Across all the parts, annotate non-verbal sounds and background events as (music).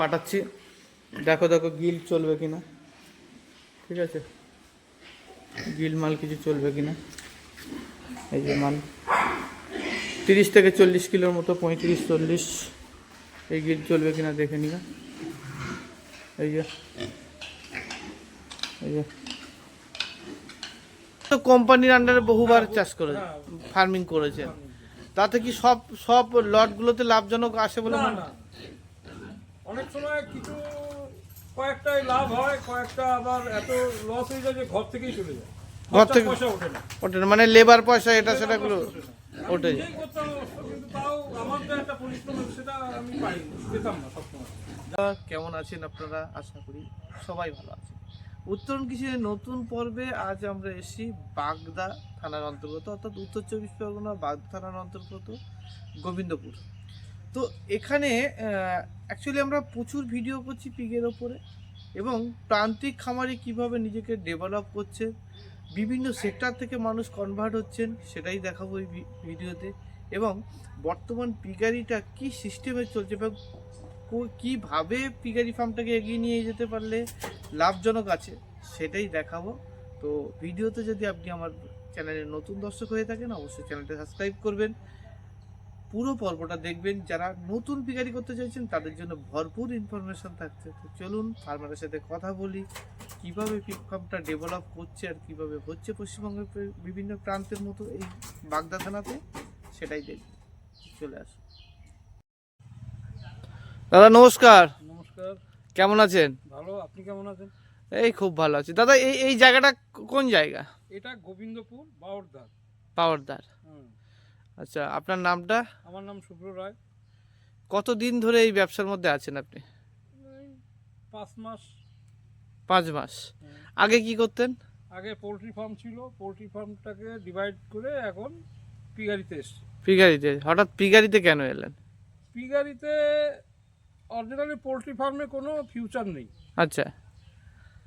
পাঠাচ্ছি। দেখো দেখো, গিল চলবে কিনা। ঠিক আছে? গিল মাল কিছু চলবে কিনা? এই যে মাল। তিরিশ থেকে চল্লিশ কিলোর মতো, পঁয়ত্রিশ, চল্লিশ। এই গিল চলবে কিনা দেখে নিও। এই যে। এই যে। তো কোম্পানির আন্ডারে বহুবার চাষ করে ফার্মিং করেছে। তাতে কি সব সব লটগুলোতে লাভজনক আসে বলে মনে না। সময় কিছু কয়েকটাই লাভ হয় কয়েকটা আবার এত লস হয়ে যায় যে ঘর থেকেই চলে যায়। ঘর থেকে- পয়সা ওঠে না। ওঠে না, মানে লেবার পয়সা এটা সেটাগুলো আমি ওঠে কিন্তু তাও আমার যে একটা পরিশ্রম সেটা আমি পাইনি পেতাম না সবসময়। কেমন আছেন আপনারা? আশা করি সবাই ভালো আছেন। উত্তরণ কৃষির নতুন পর্বে আজ আমরা এসেছি বাগদা থানার অন্তর্গত অর্থাৎ উত্তর চব্বিশ পরগনা বাগদা থানার অন্তর্গত গোবিন্দপুর। তো এখানে অ্যাকচুয়ালি আমরা প্রচুর ভিডিও করছি পিগের ওপরে এবং প্রান্তিক খামারে কীভাবে নিজেকে ডেভেলপ করছে, বিভিন্ন সেক্টর থেকে মানুষ কনভার্ট হচ্ছেন সেটাই দেখাবো এই ভিডিওতে এবং বর্তমান পিগারিটা কি সিস্টেমে চলছে কীভাবে কীভাবে পিগারি ফার্মটাকে এগিয়ে নিয়ে যেতে পারলে লাভজনক আছে সেটাই দেখাবো। তো ভিডিওতে যদি আপনি আমার চ্যানেলে নতুন দর্শক হয়ে থাকেন, অবশ্যই চ্যানেলটা সাবস্ক্রাইব করবেন পুরো পর্বটা দেখবেন। যারা নতুন পিকারি করতে চাইছেন তাদের জন্য ভরপুর ইনফরমেশন থাকছে। তো চলুন ফার্মারের সাথে কথা বলি। কীভাবে পিক ফার্মটা ডেভেলপ করছে আর কীভাবে হচ্ছে পশ্চিমবঙ্গের বিভিন্ন প্রান্তের মতো এই বাগদা থানাতে সেটাই দেখব। চলে আসুন দাদা নমস্কার। নমস্কার। কেমন আছেন? ভালো আপনি কেমন আছেন? এই খুব ভালো আছি। দাদা এই এই জায়গাটা কোন জায়গা? এটা গোবিন্দপুর বাউরদার পাওয়ারদার হুম। আচ্ছা আপনার নামটা? আমার নাম শুভ্র রায়। কতদিন ধরে এই ব্যবসার মধ্যে আছেন আপনি? পাঁচ মাস। পাঁচ মাস। আগে কি করতেন? আগে পোলট্রি ফার্ম ছিল। পোলট্রি ফার্মটাকে ডিভাইড করে এখন পিগারিতে এসছে। পিগারিতে? হঠাৎ পিগারিতে কেন এলেন? পিগারিতে অরিজিনালি পোলট্রি ফার্মে কোনো ফিউচার নেই। আচ্ছা।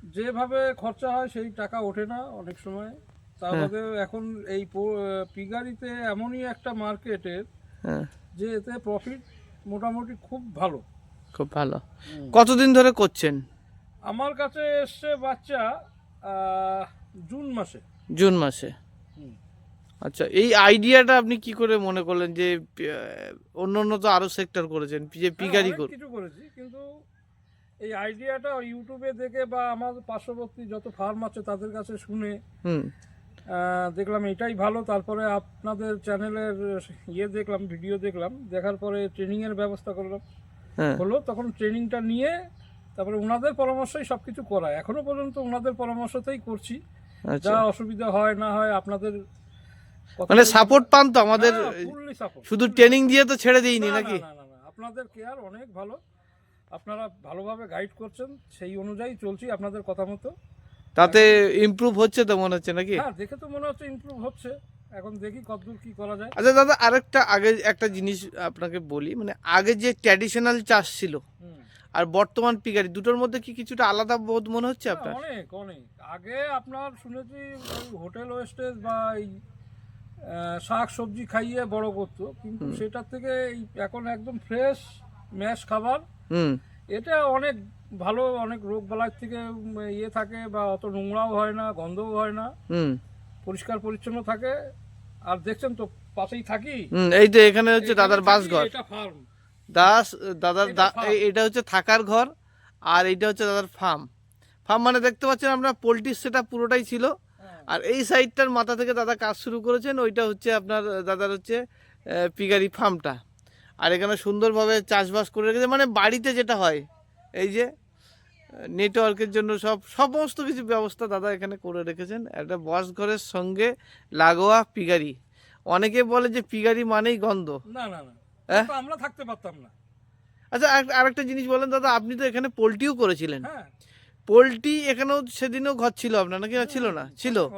যেভাবে খরচা হয় সেই টাকা ওঠে না অনেক সময়। তার হ্যাঁ। এখন এই পিগারিতে এমনই একটা মার্কেটের হ্যাঁ। যে এতে প্রফিট মোটামুটি খুব ভালো। খুব ভালো। কতদিন ধরে করছেন? আমার কাছে এসছে বাচ্চা জুন মাসে। জুন মাসে। আচ্ছা এই আইডিয়াটা আপনি কি করে মনে করলেন যে অন্য অন্য তো আরও সেক্টর করেছেন যে পিগারি হ্যাঁ, কিছু করেছি কিন্তু এই আইডিয়াটা ইউটিউবে দেখে বা আমার পার্শ্ববর্তী যত ফার্ম আছে তাদের কাছে শুনে দেখলাম এটাই ভালো। তারপরে আপনাদের চ্যানেলের ইয়ে দেখলাম ভিডিও দেখলাম। দেখার পরে ট্রেনিং এর ব্যবস্থা করলাম। হ্যাঁ। হলো তখন ট্রেনিংটা নিয়ে তারপরে ওনাদের পরামর্শই সবকিছু করা। এখনও পর্যন্ত ওনাদের পরামর্শতেই করছি। আচ্ছা। যা অসুবিধা হয় না হয় আপনাদের মানে সাপোর্ট পান তো আমাদের শুধু ট্রেনিং দিয়ে তো ছেড়ে দিইনি নাকি? আপনাদের কেয়ার অনেক ভালো। আপনারা ভালোভাবে গাইড করছেন সেই অনুযায়ী চলছি আপনাদের কথা মতো। তাতে ইমপ্রুভ হচ্ছে তো মনে হচ্ছে নাকি? হ্যাঁ দেখে তো মনে হচ্ছে ইমপ্রুভ হচ্ছে। এখন দেখি কতদূর কি করা যায়। আচ্ছা দাদা আরেকটা আগে একটা জিনিস আপনাকে বলি মানে আগে যে ট্র্যাডিশনাল চাষ ছিল আর বর্তমান পিকারি দুটোর মধ্যে কি কিছুটা আলাদা বোধ মনে হচ্ছে আপনার? অনেক অনেক। আগে আপনার শুনেছি হোটেল ওয়েস্টেজ বা এই শাক সবজি খাইয়ে বড় করতো কিন্তু সেটার থেকে এখন একদম ফ্রেশ ম্যাশ খাবার এটা অনেক ভালো অনেক রোগ বালাই থেকে ইয়ে থাকে বা অত নোংরাও হয় না গন্ধও হয় না। পরিষ্কার পরিচ্ছন্ন থাকে। আর দেখছেন তো পাশেই থাকি। এই তো এখানে হচ্ছে দাদার এটা ফার্ম দাস দাদার এটা এটা হচ্ছে থাকার ঘর আর এইটা হচ্ছে দাদার ফার্ম ফার্ম মানে দেখতে পাচ্ছেন আমরা পোলট্রির সেটা পুরোটাই ছিল। আর এই সাইডটার মাথা থেকে দাদা কাজ শুরু করেছেন ওইটা হচ্ছে আপনার দাদার হচ্ছে পিগারি ফার্মটা আর এখানে সুন্দরভাবে চাষবাস করে রেখেছে মানে বাড়িতে যেটা হয় এই যে নেটওয়ার্কের জন্য সব সমস্ত কিছু ব্যবস্থা দাদা এখানে করে রেখেছেন। একটা বস ঘরের সঙ্গে লাগোয়া পিগারি অনেকে বলে যে পিগারি মানেই গন্ধ। না না না। হ্যাঁ? আমরা থাকতে পারতাম না। আচ্ছা আর- আরেকটা জিনিস বলেন দাদা আপনি তো এখানে পোলট্রিও করেছিলেন। হ্যাঁ। পোলট্রি এখানেও সেদিনও ঘর ছিল আপনার নাকি? না ছিল না? ছিল।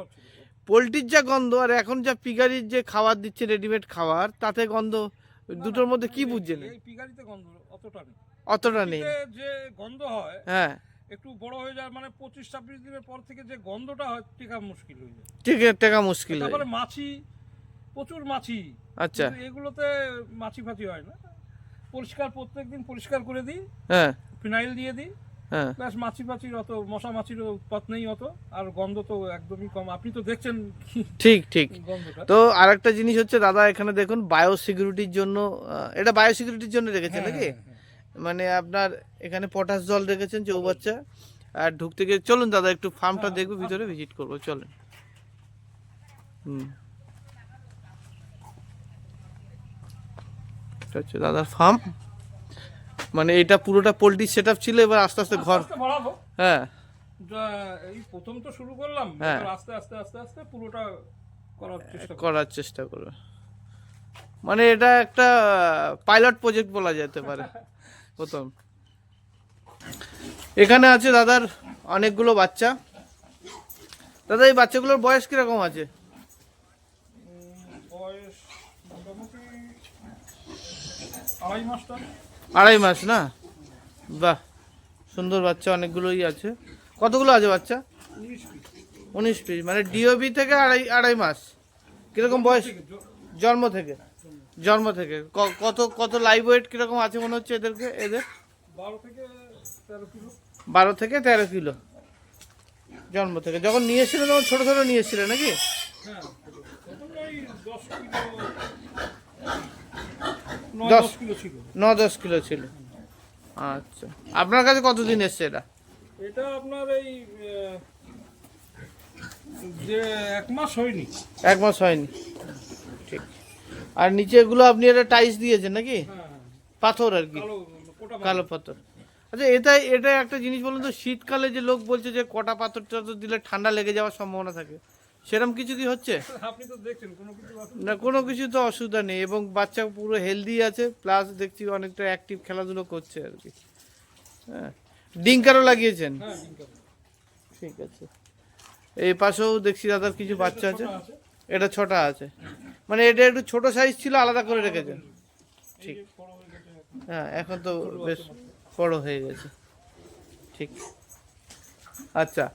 পোলট্রির যা গন্ধ আর এখন যা পিগারির যে খাবার দিচ্ছে রেডিমেড খাবার তাতে গন্ধ দুটোর মধ্যে কি বুঝছেন? পিগারিতে গন্ধ অতটা নেই। অতটা নেই। যে গন্ধ হয় হ্যাঁ। একটু বড় হয়ে যায় মানে পঁচিশ ছাব্বিশ দিনের পর থেকে যে গন্ধটা হয় টেকা মুশকিল হয়ে যায়। ঠিক টাকা মুশকিল তারপরে মাছি প্রচুর মাছি। আচ্ছা। এগুলোতে মাছি ফাছি হয় না। পরিষ্কার প্রত্যেকদিন পরিষ্কার করে দিই হ্যাঁ। ফিনাইল দিয়ে দিই। হ্যাঁ। ব্যাস মাছি পাচির অত মশা মাছির উৎপাত নেই অত আর গন্ধ তো একদমই কম। আপনি তো দেখছেন ঠিক ঠিক। তো আরেকটা জিনিস হচ্ছে দাদা এখানে দেখুন বায়ো সিকিউরিটির জন্য এটা বায়ো সিকিউরিটির জন্য রেখেছেন হ্যাঁ, নাকি? হ্যাঁ, হ্যাঁ। মানে আপনার এখানে পটাশ জল রেখেছেন চৌবাচ্চা আর ঢুকতে গিয়ে চলুন দাদা একটু ফার্মটা দেখব ভিতরে ভিজিট করব চলেন। হুম। হচ্ছে দাদার ফার্ম মানে এটা পুরোটা পোলট্রি সেট ছিল এবার আস্তে আস্তে ঘর হ্যাঁ। এই প্রথম তো শুরু করলাম হ্যাঁ। আস্তে আস্তে আস্তে আস্তে পুরোটা করার চেষ্টা করার চেষ্টা করবে। মানে এটা একটা পাইলট প্রজেক্ট বলা যেতে পারে। (laughs) প্রথম। এখানে আছে দাদার অনেকগুলো বাচ্চা। দাদা, এই বাচ্চাগুলোর বয়স কীরকম আছে? আড়াই মাস না? বাহ, সুন্দর বাচ্চা, অনেকগুলোই আছে। কতগুলো আছে বাচ্চা? উনিশ পিস। মানে ডিওবি থেকে আড়াই আড়াই মাস। কীরকম বয়স? জন্ম থেকে। জন্ম থেকে। কত কত লাইভ ওয়েট কীরকম আছে মনে হচ্ছে এদেরকে? এদের? বারো থেকে তেরো কিলো। জন্ম থেকে। যখন নিয়ে এসেছিলেন তখন ছোটো ছোটো নিয়ে এসেছিলেন নাকি? হ্যাঁ দশ ন দশ কিলো ছিল। আচ্ছা। আপনার কাছে কতদিন এসছে এটা? এটা আপনার এই যে এক মাস হয়নি। এক মাস হয়নি। ঠিক। আর নিচে এগুলো আপনি এটা টাইস দিয়েছেন নাকি? হ্যাঁ হ্যাঁ। পাথর আর কি? কালো পাথর। আচ্ছা এটা এটা একটা জিনিস বলুন তো শীতকালে যে লোক বলছে যে কটা পাথর টাথর দিলে ঠান্ডা লেগে যাওয়ার সম্ভাবনা থাকে সেরকম কিছু কি হচ্ছে? (laughs) আপনি তো দেখছেন কোনো কিছু না কোনো কিছু তো অসুবিধা নেই এবং বাচ্চা পুরো হেলদি আছে প্লাস দেখছি অনেকটা অ্যাক্টিভ খেলাধুলো করছে আর কি। হ্যাঁ ডিঙ্কারও লাগিয়েছেন? হ্যাঁ ঠিক আছে। এই পাশেও দেখছি দাদার কিছু বাচ্চা আছে। এটা ছোটা আছে। মানে এটা একটু ছোট সাইজ ছিল আলাদা করে রেখেছেন। বড় হয়ে এখন। হ্যাঁ এখন তো বেশ বড় হয়ে গেছে। ঠিক। আচ্ছা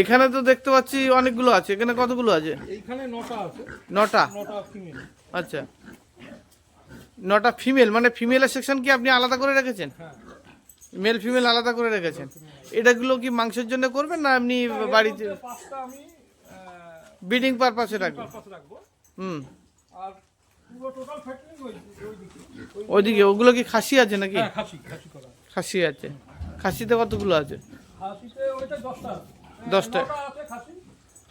এখানে তো দেখতে পাচ্ছি অনেকগুলো আছে। এখানে কতগুলো আছে? এইখানে নটা আছে। নটা? ফিমেল আচ্ছা। নটা ফিমেল মানে ফিমেলের সেকশন কি আপনি আলাদা করে রেখেছেন? হ্যাঁ। মেল ফিমেল আলাদা করে রেখেছেন। এটাগুলো কি মাংসের জন্য করবেন না এমনি বাড়িতে? পাঁচটা আমি ব্রিডিং পারপাসে রাখব। হুম। আর পুরো টোটাল ফ্যাক্টরি ওই ওই দিকে ওই- ওইদিকে ওগুলো কি খাসি আছে নাকি? হ্যাঁ খাসি আছে। খাসিতে কতগুলো আছে? দশটা। হ্যাঁ,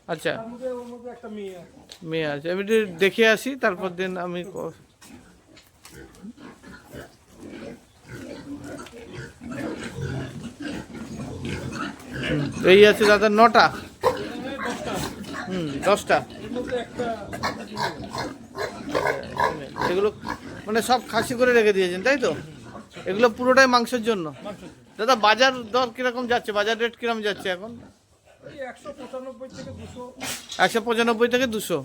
আচ্ছা। ওর মধ্যে একটা মেয়ে আছে। মেয়ে আছে। আমি দেখে আসি তারপর দিন আমি এই আছে দাদা নটা এখানে দশটা আছে হুম দশটা। এগুলো মানে সব খাসি করে রেখে দিয়েছেন তাই তো? এগুলো পুরোটাই মাংসের জন্য। দাদা বাজার দর কীরকম যাচ্ছে? বাজার রেট কীরকম যাচ্ছে এখন? একশো পঁচানব্বই থেকে দুশো।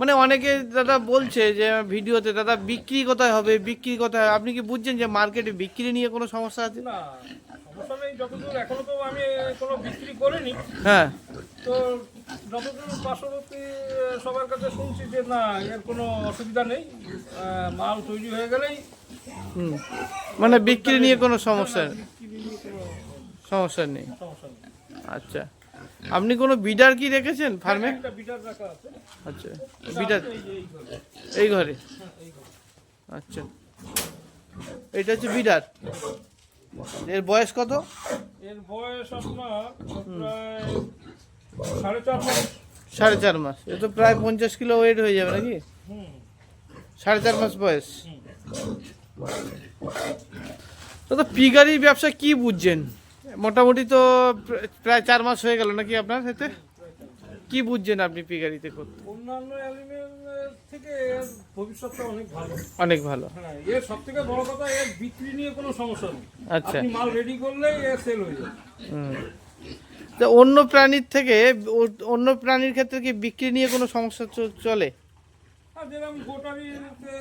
মানে অনেকে দাদা বলছে যে ভিডিওতে দাদা বিক্রি কোথায় হবে? বিক্রি কোথায়? আপনি কি বুঝছেন যে মার্কেটে বিক্রি নিয়ে কোনো সমস্যা আছে? না সমস্যা নেই যতদূর এখনও তো আমি কোনো বিক্রি করিনি। হ্যাঁ। তো যতদূর পার্শ্ববর্তী সবার কাছে শুনছি যে না এর কোনো অসুবিধা নেই। মাল তৈরি হয়ে গেলেই মানে বিক্রি নিয়ে কোনো সমস্যা নেই? সমস্যা নেই? আচ্ছা। আপনি কোনো বিডার কি রেখেছেন ফার্মে? আছে। আচ্ছা বিডার। হ্যাঁ, এই ঘরে। আচ্ছা। এটা হচ্ছে বিডার। এর বয়স কত? এর বয়স আপনার প্রায় সাড়ে চার মাস। সাড়ে চার মাস এ তো প্রায় পঞ্চাশ কিলো ওয়েট হয়ে যাবে নাকি? সাড়ে চার মাস বয়স। দাদা পিগারি ব্যবসা কি বুঝছেন? মোটামুটি তো প্রায় চার মাস হয়ে গেল নাকি আপনার সাথে? কি বুঝছেন আপনি পিগারিতে করতে? অন্যান্য থেকে ভবিষ্যৎটা অনেক ভালো। অনেক ভালো। হ্যাঁ এর সব থেকে বড় কথা এর বিক্রি নিয়ে কোনো সমস্যা নেই। আচ্ছা। মাল রেডি করলেই এর সেল হয়ে যাবে। হুম। তা অন্য প্রাণীর থেকে অন্য প্রাণীর ক্ষেত্রে কি বিক্রি নিয়ে কোনো সমস্যা চলে? যেরকম গোটারিতে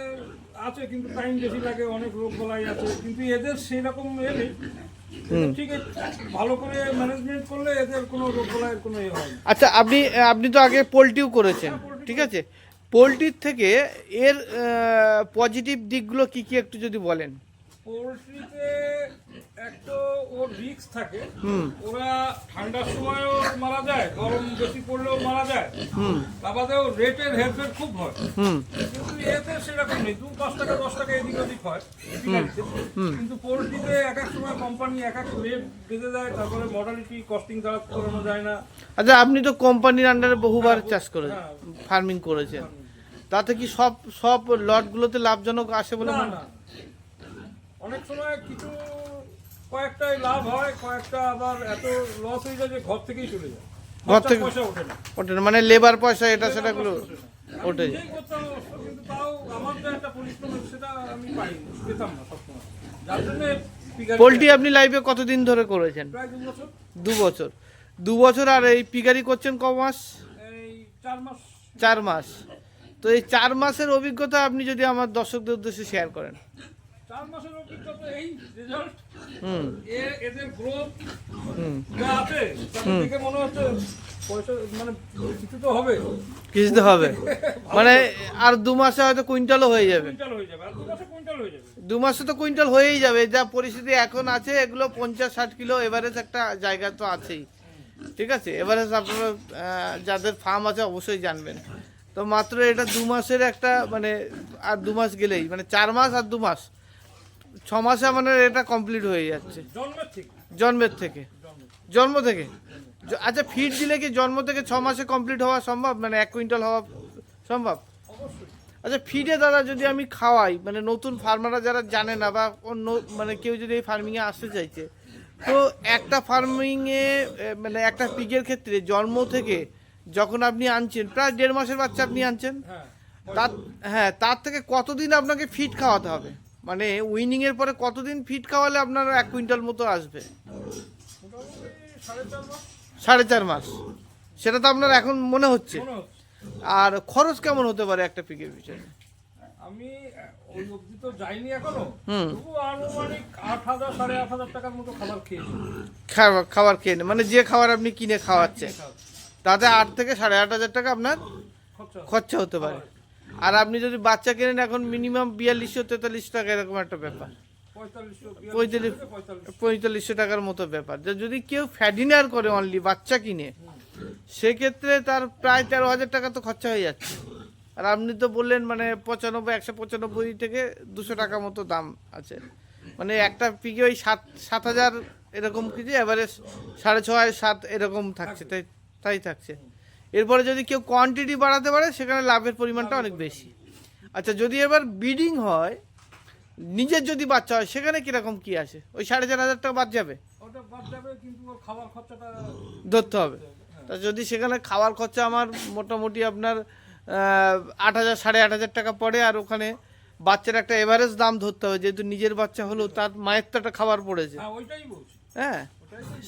আছে কিন্তু টাইম বেশি লাগে অনেক রোগ বলাই আছে। কিন্তু এদের সেই রকম এ নেই। ঠিক আছে, ভালো করে ম্যানেজমেন্ট করলে এদের কোনো রোগ বলাইয়ের কোনো হয় আচ্ছা আপনি আপনি তো আগে পোলট্রিও করেছেন ঠিক আছে? পোলট্রির থেকে এর পজিটিভ দিকগুলো কি কি একটু যদি বলেন? পোলট্রিতে ওর রিস্ক থাকে ওরা ঠান্ডার সময়ও মারা যায় গরম বেশি পড়লেও মারা যায়। রেটের হেরফের খুব হয়। হুম। কিন্তু এতে সেরকম নেই দু পাঁচ টাকা দশ টাকা এদিক ওদিক হয়। কিন্তু পোলট্রিতে এক এক সময় কোম্পানি এক এক রেট বেঁধে দেয় তারপরে মডালিটি কস্টিং দ্বারা করানো যায় না। আচ্ছা আপনি তো কোম্পানির আন্ডারে বহুবার চাষ করেছেন হ্যাঁ। ফার্মিং করেছেন। তাতে কি সব সব লটগুলোতে লাভজনক আসে বলে মনে অনেক সময় কিছু কয়েকটাই লাভ হয় কয়েকটা আবার এত লস হয়ে যায় যে ঘর থেকেই চলে যায়। ঘর থেকে- পয়সা ওঠে না। ওঠে না, মানে লেবার পয়সা এটা সেটা গুলো আমি ওঠে নিজেই করতাম অবশ্য, কিন্তু তাও আমার যে একটা পরিশ্রম সেটা আমি পাই পেতাম না সবসময়। যার জন্য পোলট্রি আপনি লাইফে কতদিন ধরে করেছেন? দু বছর। দু বছর। আর এই পিগারি করছেন ক মাস? চার মাস। তো এই চার মাসের অভিজ্ঞতা আপনি যদি আমার দর্শকদের উদ্দেশ্যে শেয়ার করেন। চার মাসের অভিজ্ঞতা এই রেজাল্ট হুম। এদের গ্রোথ হুম। যা আছে তাতে দেখে মনে হচ্ছে কিছু তো হবে। মানে আর দু মাসে হয়তো কুইন্টালও হয়ে যাবে। দু মাসে তো কুইন্টাল হয়েই যাবে। যা পরিস্থিতি এখন আছে এগুলো পঞ্চাশ ষাট কিলো এভারেজ একটা জায়গা তো আছেই। ঠিক আছে? এভারেজ আপনারা যাদের ফার্ম আছে অবশ্যই জানবেন। তো মাত্র এটা দু মাসের একটা মানে আর দু মাস গেলেই মানে চার মাস আর দু মাস। ছ মাসে মানে এটা কমপ্লিট হয়ে যাচ্ছে। জন্মের থেকে। জন্ম জন্ম থেকে আচ্ছা ফিড দিলে কি জন্ম থেকে ছ মাসে কমপ্লিট হওয়া সম্ভব? মানে এক কুইন্টাল হওয়া সম্ভব? আচ্ছা ফিডে দাদা যদি আমি খাওয়াই মানে নতুন ফার্মাররা যারা জানে না বা অন্য মানে কেউ যদি এই ফার্মিংয়ে আসতে চাইছে তো একটা ফার্মিংয়ে মানে একটা পিগের ক্ষেত্রে জন্ম থেকে যখন আপনি আনছেন প্রায় দেড় মাসের বাচ্চা আপনি আনছেন হ্যাঁ। তার হ্যাঁ তার থেকে কতদিন আপনাকে ফিড খাওয়াতে হবে? মানে উইনিংয়ের পরে কতদিন ফিট খাওয়ালে আপনার এক কুইন্টাল মতো আসবে? সাড়ে চার মাস। সেটা তো আপনার এখন মনে হচ্ছে। আর খরচ কেমন হতে পারে একটা পিকের পিছনে? আমি ওই অবধি তো যাইনি এখনও। হুম। তবু আনুমানিক আট হাজার সাড়ে আট হাজার টাকার মতো খাবার খেয়েছি। খাবার খাবার খেয়ে। মানে যে খাবার আপনি কিনে খাওয়াচ্ছেন তাতে আট থেকে সাড়ে আট হাজার টাকা আপনার খরচা হতে পারে। আর আপনি যদি বাচ্চা কেনেন, এখন মিনিমাম বিয়াল্লিশশো তেতাল্লিশশো টাকা এরকম একটা ব্যাপার। পঁয়তাল্লিশ পঁয়তাল্লিশ পঁয়তাল্লিশশো টাকার মতো ব্যাপার। যদি কেউ ফ্যাডিনার করে অনলি বাচ্চা কিনে, সেক্ষেত্রে তার প্রায় তেরো হাজার টাকা তো খরচা হয়ে যাচ্ছে। আর আপনি তো বললেন মানে পঁচানব্বই, একশো পঁচানব্বই থেকে দুশো টাকা মতো দাম আছে। মানে একটা পিকে ওই সাত সাত হাজার এরকম কিছু এভারেজ সাড়ে ছয়, সাত এরকম থাকছে, তাই তাই থাকছে। এরপরে যদি কেউ কোয়ান্টিটি বাড়াতে পারে সেখানে লাভের পরিমাণটা অনেক বেশি। আচ্ছা যদি এবার বিডিং হয় নিজের যদি বাচ্চা হয় সেখানে কীরকম কি আছে ওই সাড়ে চার হাজার টাকা বাদ যাবে? ধরতে হবে। তা যদি সেখানে খাওয়ার খরচা আমার মোটামুটি আপনার আট হাজার সাড়ে আট হাজার টাকা পড়ে আর ওখানে বাচ্চার একটা এভারেজ দাম ধরতে হবে। যেহেতু নিজের বাচ্চা হলেও তার মায়ের তো একটা খাবার পড়েছে। হ্যাঁ।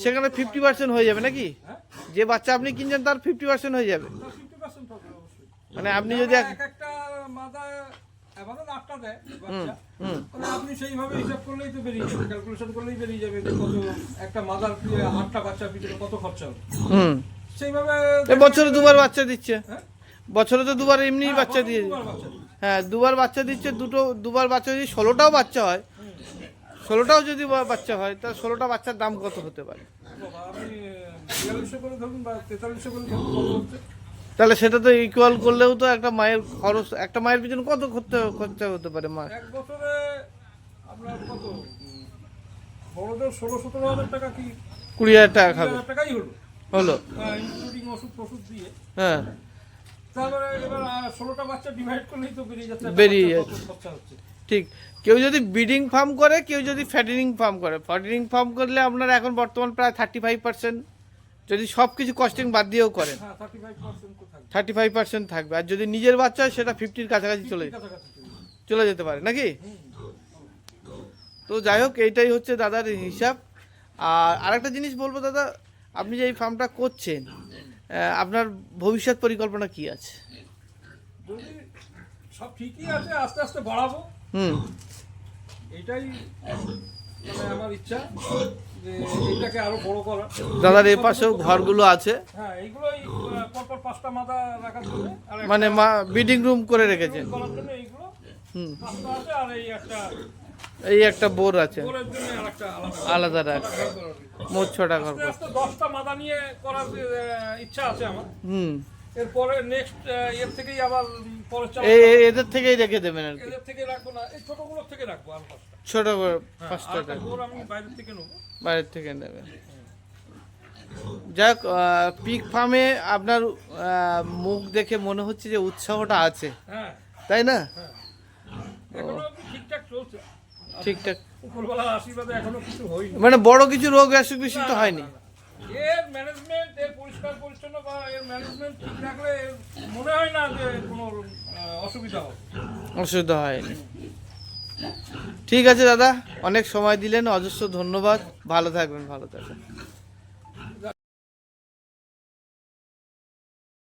সেখানে ফিফটি পার্সেন্ট হয়ে যাবে নাকি? যে বাচ্চা আপনি কিনছেন তার ফিফটি পার্সেন্ট হয়ে যাবে। মানে আপনি যদি এক এক একটা মাদা এবারে আটটা দেয় বাচ্চা। হুম তাহলে আপনি সেইভাবে হিসাব করলেই তো বেরিয়ে যাবে ক্যালকুলেশন করলেই বেরিয়ে যাবে যে কত একটা মাদার আটটা বাচ্চার পিছনে কত খরচা হবে। হুম। সেইভাবে বছরে দুবার বাচ্চা দিচ্ছে। হ্যাঁ? বছরে তো দুবার এমনি হ্যাঁ, বাচ্চা দিয়ে। হ্যাঁ দুবার বাচ্চা দিচ্ছে দুটো দুবার বাচ্চা যদি ষোলোটাও বাচ্চা হয় ষোলোটাও যদি বাচ্চা হয় তাহলে ষোলোটা বাচ্চার দাম কত হতে পারে? আপনি বিয়াল্লিশশো করে ধরুন বা তেতাল্লিশশো করে ধরুন তাহলে সেটা তো ইকুয়াল করলেও তো একটা মায়ের খরচ একটা মায়ের পিছনে কত খরচা খরচা হতে পারে মা? এক বছরে আপনার কত? বড়দের ষোলো সতেরো হাজার টাকা কি? কুড়ি হাজার টাকা খাবে। টাকাই হলো। হলো। ইনক্লুডিং ওষুধ ফষুধ দিয়ে। হ্যাঁ। তারপরে এবার ষোলোটা বাচ্চা ডিভাইড করলেই তো বেরিয়ে যাচ্ছে বেরিয়ে যাচ্ছে। ঠিক। কেউ যদি ব্রিডিং ফার্ম করে কেউ যদি ফ্যাটেনিং ফার্ম করে। ফ্যাটেনিং ফার্ম করলে আপনার এখন বর্তমান প্রায় থার্টি ফাইভ পার্সেন্ট যদি সব কিছু কস্টিং বাদ দিয়েও করেন থার্টি ফাইভ পার্সেন্ট থাকবে। আর যদি নিজের বাচ্চা হয় সেটা ফিফটির কাছাকাছি চলে চলে যেতে পারে নাকি? তো যাই হোক এইটাই হচ্ছে দাদার হিসাব। আর আরেকটা জিনিস বলব দাদা আপনি যে এই ফার্মটা করছেন আপনার ভবিষ্যৎ পরিকল্পনা কি আছে? সব ঠিকই আছে আস্তে আস্তে বাড়াবো। হুম। এটাই মানে আমার ইচ্ছা যে এইটাকে আরও বড় করা। দাদার এ পাশেও ঘরগুলো আছে। হ্যাঁ এইগুলোই পরপর পাঁচটা মাথা রাখার জন্য মানে মা বিডিং রুম করে রেখেছেন। করার জন্য এইগুলো হুম। পাঁচটা আছে আর এই একটা এই একটা বোর আছে। আলাদা। রাখ। মোট ছটা ঘর। দশটা মাদা নিয়ে করার ইচ্ছা আছে আমার। হুম। এরপরে নেক্সট এর থেকেই আবার এই- এদের থেকেই রেখে দেবেন আর কি। এদের থেকে রাখব না এই থেকে রাখব আর ছোট হ্যাঁ, পাঁচটা টাকা আমি থেকে নেব। বাইরের থেকে নেবেন যাক পিক ফার্মে আপনার মুখ দেখে মনে হচ্ছে যে উৎসাহটা আছে। হ্যাঁ। তাই না? হ্যাঁ। ঠিকঠাক মানে বড় কিছু রোগ অসুখ বিসুখ তো হয়নি। এর ম্যানেজমেন্ট এর পরিষ্কার পরিচ্ছন্ন বা এর ম্যানেজমেন্ট ঠিক রাখলে মনে হয় না যে কোনো অসুবিধা হবে? অসুবিধা হয়নি। ঠিক আছে দাদা, অনেক সময় দিলেন, অজস্র ধন্যবাদ। ভালো থাকবেন ভালো থাকবেন।